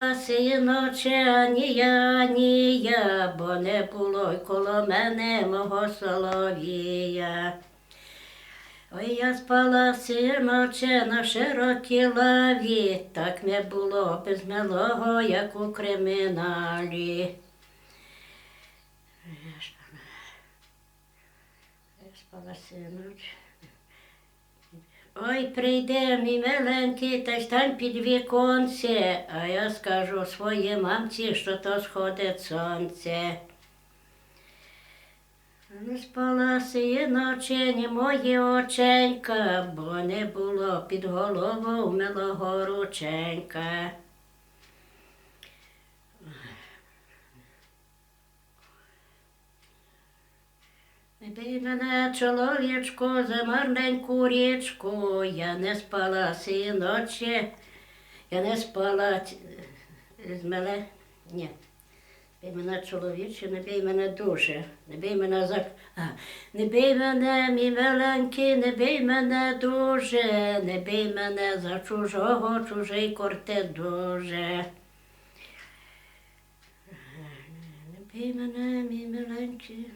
Синоче, ні я, ні я, бо не було й коло мене мого соловія. Ой, я спала, синоче, на широкій лаві, так не було без милого, як у криміналі. Я спала, синоче. Ой, прийде мій миленький, та стань під віконце, а я скажу своїй мамці, що то сходить сонце. Не спала синоче, ні мої оченька, бо не було під голову милого рученька. Бий мене, чоловічку, за марненьку річку, я не спала синоче, я не спала ць- з мене. Ні. Бий мене чоловіче, не бий мене дуже, не бий мене за. А, не бий мене, мій миленький, не бий мене дуже, не бий мене за чужого, чужий корте дуже. Не бий мене, мій миленький,